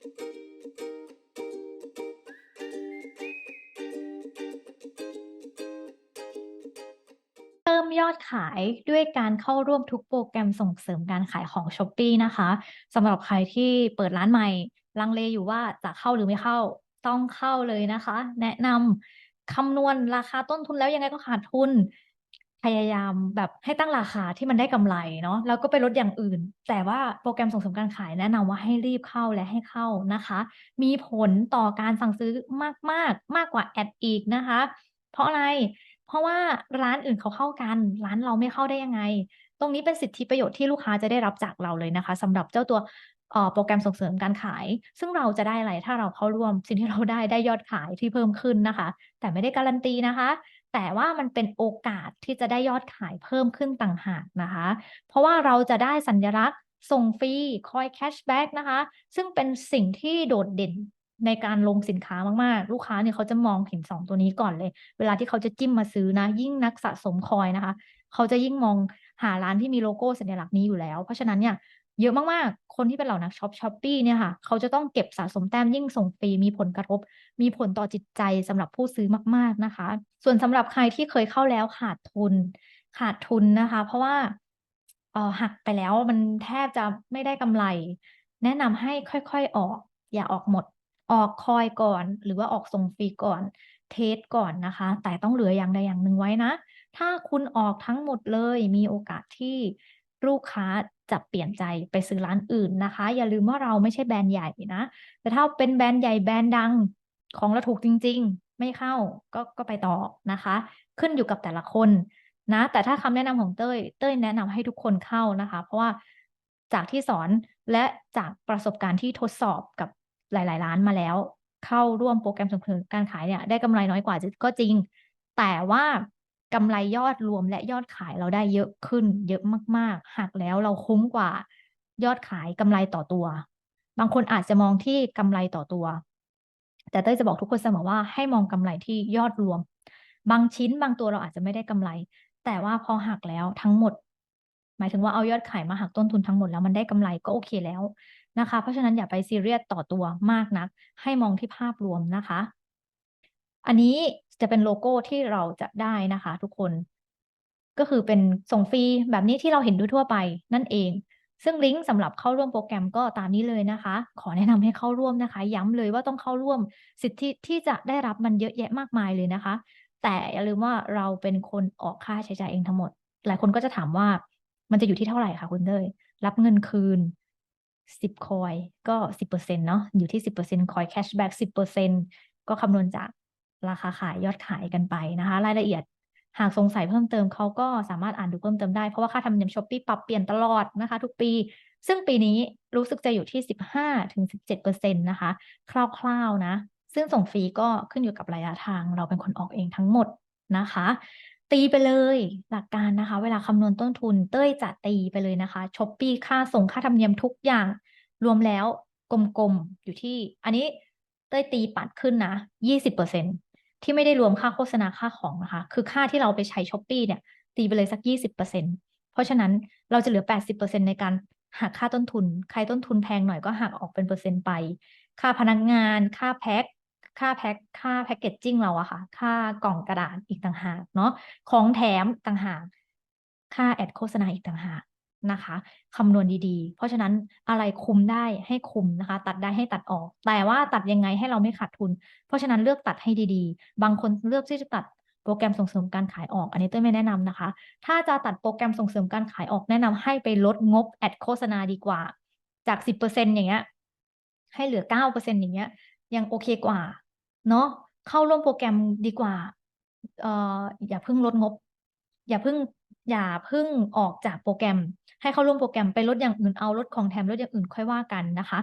เพิ่มยอดขายด้วยการเข้าร่วมทุกโปรแกรมส่งเสริมการขายของ Shopee นะคะสำหรับใครที่เปิดร้านใหม่ ลังเลอยู่ว่าจะเข้าหรือไม่เข้าต้องเข้าเลยนะคะ แนะนำคำนวณราคาต้นทุนแล้วยังไงก็ขาดทุน พยายามแบบให้ตั้งราคาที่มันได้กำไรเนาะแล้วก็ไปลดอย่างอื่น แต่ว่าโปรแกรมส่งเสริมการขายแนะนำว่าให้รีบเข้าและให้เข้านะคะ มีผลต่อการสั่งซื้อมากๆมากกว่าแอดอีกนะคะ เพราะอะไร เพราะว่าร้านอื่นเขาเข้ากัน ร้านเราไม่เข้าได้ยังไง ตรงนี้เป็นสิทธิประโยชน์ที่ลูกค้าจะได้รับจากเราเลยนะคะสำหรับเจ้าตัวโปรแกรมส่งเสริมการขาย ซึ่งเราจะได้อะไรถ้าเราเข้าร่วม สิ่งที่เราได้ได้ยอดขายที่เพิ่มขึ้นนะคะ แต่ไม่ได้การันตีนะคะ แต่ว่ามันเป็นโอกาสที่จะได้ยอดขายเพิ่มขึ้นต่างหากนะคะ เพราะว่าเราจะได้สัญลักษณ์ส่งฟรีคอยแคชแบ็กนะคะ ซึ่งเป็นสิ่งที่โดดเด่นในการลงสินค้ามาก ๆ ลูกค้าเนี่ยเขาจะมองเห็นสองตัวนี้ก่อนเลย เวลาที่เขาจะจิ้มมาซื้อนะ ยิ่งนักสะสมคอยนะคะ เขาจะยิ่งมองหาร้านที่มีโลโก้สัญลักษณ์นี้อยู่แล้ว เพราะฉะนั้นเนี่ยเยอะมาก ๆ คนที่เป็นเหล่านักช็อปช้อปปี้เนี่ยค่ะเขาจะต้องเก็บสะสมแต้มยิ่งส่งฟรีมีผลกระทบ มีผลต่อจิตใจสำหรับผู้ซื้อมาก ๆนะคะ ส่วนสำหรับใครที่เคยเข้าแล้วขาดทุน ขาดทุนนะคะ เพราะว่าเออหักไปแล้วมันแทบจะไม่ได้กำไร แนะนำให้ค่อยๆออก อย่าออกหมด ออกคอยก่อน หรือว่าออกส่งฟรีก่อนเทสก่อนนะคะ แต่ต้องเหลืออย่างใดอย่างหนึ่งไว้นะ ถ้าคุณออกทั้งหมดเลยมีโอกาสที่ลูกค้า จะเปลี่ยนใจไปซื้อร้านอื่นนะคะ อย่าลืมว่าเราไม่ใช่แบรนด์ใหญ่นะ แต่ถ้าเป็นแบรนด์ใหญ่แบรนด์ดังของเราถูกจริง ๆ ไม่เข้าก็ก็ไปต่อนะคะ ขึ้นอยู่กับแต่ละคนนะ แต่ถ้าคำแนะนำของเต้ย เต้ยแนะนำให้ทุกคนเข้านะคะ เพราะว่าจากที่สอนและจากประสบการณ์ที่ทดสอบกับหลาย ๆ ร้านมาแล้ว เข้าร่วมโปรแกรมส่งเสริมการขายเนี่ยได้กำไรน้อยกว่าก็จริง แต่ว่า กำไรยอดรวมและยอดขายเราได้เยอะขึ้น เยอะมาก ๆ หักแล้วเราคุ้มกว่า ยอดขายกำไรต่อตัว บางคนอาจจะมองที่กำไรต่อตัว แต่เต้ยจะบอกทุกคนเสมอว่าให้มองกำไรที่ยอดรวม บางชิ้นบางตัวเราอาจจะไม่ได้กำไร แต่ว่าพอหักแล้วทั้งหมด หมายถึงว่าเอายอดขายมาหักต้นทุนทั้งหมดแล้วมันได้กำไรก็โอเคแล้วนะคะ เพราะฉะนั้นอย่าไปซีเรียสต่อตัวมากนัก ให้มองที่ภาพรวมนะคะ อันนี้ จะเป็นโลโก้ที่เราจะได้นะคะ ทุกคน ก็คือเป็นส่งฟรีแบบนี้ที่เราเห็นทั่วไปนั่นเอง ซึ่งลิงก์สำหรับเข้าร่วมโปรแกรมก็ตามนี้เลยนะคะ ขอแนะนำให้เข้าร่วมนะคะ ย้ำเลยว่าต้องเข้าร่วมสิทธิที่จะได้รับมันเยอะแยะมากมายเลยนะคะ แต่อย่าลืมว่าเราเป็นคนออกค่าใช้จ่ายเองทั้งหมด หลายคนก็จะถามว่ามันจะอยู่ที่เท่าไหร่คะคุณเต้ยรับเงินคืน10คอยก็10%เนาะอยู่ที่10%คอยแคชแบ็ก10%ก็คำนวณจาก ราคาขายยอดขายกันไปนะคะ รายละเอียดหากสงสัยเพิ่มเติมเขาก็สามารถอ่านดูเพิ่มเติมได้ เพราะว่าค่าธรรมเนียมช้อปปี้ปรับเปลี่ยนตลอดนะคะ ทุกปี ซึ่งปีนี้รู้สึกจะอยู่ที่ 15-17%นะคะ คร่าวๆนะ ซึ่งส่งฟรีก็ขึ้นอยู่กับระยะทาง เราเป็นคนออกเองทั้งหมดนะคะ ตีไปเลยหลักการนะคะ เวลาคำนวณต้นทุน เต้ยจะตีไปเลยนะคะช้อปปี้ค่าส่งค่าธรรมเนียมทุกอย่าง รวมแล้วกลมๆอยู่ที่ อันนี้เต้ยตีปัดขึ้นนะ 20% ที่ไม่ได้รวมค่าโฆษณาค่าของนะคะ คือค่าที่เราไปใช้ช้อปปี้เนี่ยตีไปเลยสัก 20%เพราะฉะนั้นเราจะเหลือ 80%ในการหักค่าต้นทุน ใครต้นทุนแพงหน่อยก็หักออกเป็นเปอร์เซ็นต์ไป ค่าพนักงาน ค่าแพ็ค ค่าแพ็ค ค่าแพ็กเกจจิ้งเราอะค่ะ ค่ากล่องกระดาษอีกต่างหากเนาะ ของแถมต่างหาก ค่าแอดโฆษณาอีกต่างหาก นะคะคำนวณดีๆ เพราะฉะนั้นอะไรคุมได้ให้คุมนะคะ ตัดได้ให้ตัดออก แต่ว่าตัดยังไงให้เราไม่ขาดทุน เพราะฉะนั้นเลือกตัดให้ดีๆ บางคนเลือกที่จะตัดโปรแกรมส่งเสริมการขายออก อันนี้เต้ยไม่แนะนำนะคะ ถ้าจะตัดโปรแกรมส่งเสริมการขายออกแนะนำให้ไปลดงบแอดโฆษณาดีกว่า จาก10%อย่างเงี้ย ให้เหลือ9%อย่างเงี้ย ยังโอเคกว่า เนาะเข้าร่วมโปรแกรมดีกว่าเอ่ออย่าเพิ่งลดงบ อย่าเพิ่ง อย่าเพิ่งออกจากโปรแกรม ให้เข้าร่วมโปรแกรมไปลดอย่างอื่นเอาลดของแถมลดอย่างอื่นค่อยว่ากันนะคะ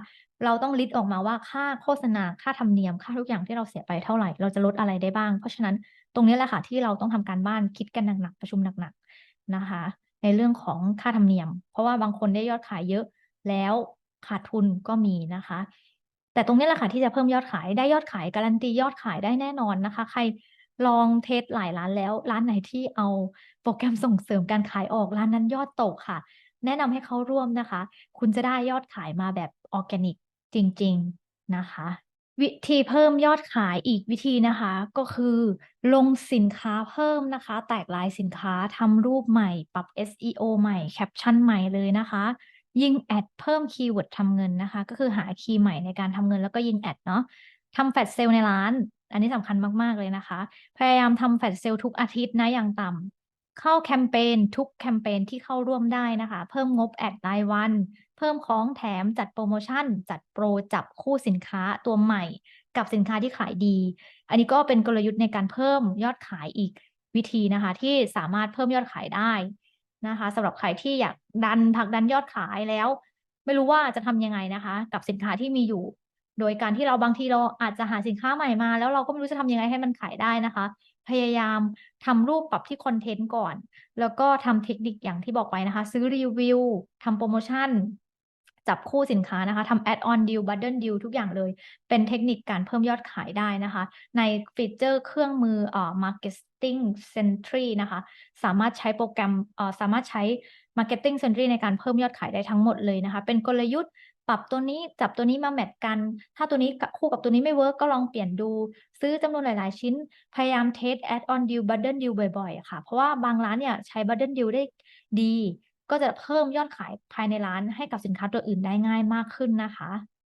เราต้องลิสต์ออกมาว่าค่าโฆษณาค่าธรรมเนียมค่าทุกอย่างที่เราเสียไปเท่าไหร่เราจะลดอะไรได้บ้าง เพราะฉะนั้นตรงนี้แหละค่ะที่เราต้องทำการบ้านคิดกันหนักๆประชุมหนักๆนะคะ ในเรื่องของค่าธรรมเนียม เพราะว่าบางคนได้ยอดขายเยอะแล้วขาดทุนก็มีนะคะ แต่ตรงนี้แหละค่ะที่จะเพิ่มยอดขายได้ยอดขายการันตียอดขายได้แน่นอนนะคะ ใคร ลองเทสหลายร้านแล้ว ร้านไหนที่เอาโปรแกรมส่งเสริมการขายออกร้านนั้นยอดตกค่ะ แนะนำให้เขาร่วมนะคะ คุณจะได้ยอดขายมาแบบออร์แกนิกจริง ๆนะคะ วิธีเพิ่มยอดขายอีกวิธีนะคะ ก็คือลงสินค้าเพิ่มนะคะ แตกลายสินค้าทำรูปใหม่ปรับ SEO ใหม่แคปชั่นใหม่เลยนะคะยิงแอดเพิ่มคีย์เวิร์ดทำเงินนะคะ ก็คือหาคีย์ใหม่ในการทำเงินแล้วก็ยิงแอดเนาะทำแฟลชเซลล์ในร้าน อันนี้สำคัญมาก ๆ เลยนะคะ พยายามทำแฟลชเซลล์ทุกอาทิตย์นะอย่างต่ำเข้าแคมเปญทุกแคมเปญที่เข้าร่วมได้นะคะ เพิ่มงบแอดรายวัน เพิ่มของแถมจัดโปรโมชั่น จัดโปรจับคู่สินค้าตัวใหม่ กับสินค้าที่ขายดี อันนี้ก็เป็นกลยุทธ์ในการเพิ่มยอดขายอีกวิธีนะคะ ที่สามารถเพิ่มยอดขายได้นะคะสำหรับใครที่อยากดันผลักดันยอดขายแล้ว ไม่รู้ว่าจะทำยังไงนะคะ กับสินค้าที่มีอยู่ โดยการที่เราบางทีเราอาจจะหาสินค้าใหม่มา แล้วเราก็ไม่รู้จะทำยังไงให้มันขายได้นะคะ พยายามทำรูปปรับที่คอนเทนต์ก่อน แล้วก็ทำเทคนิคอย่างที่บอกไปนะคะ ซื้อรีวิวทำโปรโมชั่น จับคู่สินค้านะคะทำแอดออนดีลบัตเดิลดีลทุกอย่างเลย เป็นเทคนิคการเพิ่มยอดขายได้นะคะ ในฟีเจอร์เครื่องมือเอ่อ Marketing Sentry นะคะ สามารถใช้โปรแกรมเอ่อสามารถใช้ Marketing Sentry ในการเพิ่มยอดขายได้ทั้งหมดเลยนะคะ เป็นกลยุทธ์ ปรับตัวนี้จับตัวนี้มาแมทกัน ถ้าตัวนี้คู่กับตัวนี้ไม่เวิร์กก็ลองเปลี่ยนดู ซื้อจำนวนหลาย ๆ ชิ้น พยายามเทสแอดออนดิวบัตเดิลดิวบ่อย ๆ ค่ะ เพราะว่าบางร้านเนี่ยใช้บัตเดิลดิวได้ดี ก็จะเพิ่มยอดขายภายในร้านให้กับสินค้าตัวอื่นได้ง่ายมากขึ้นนะคะ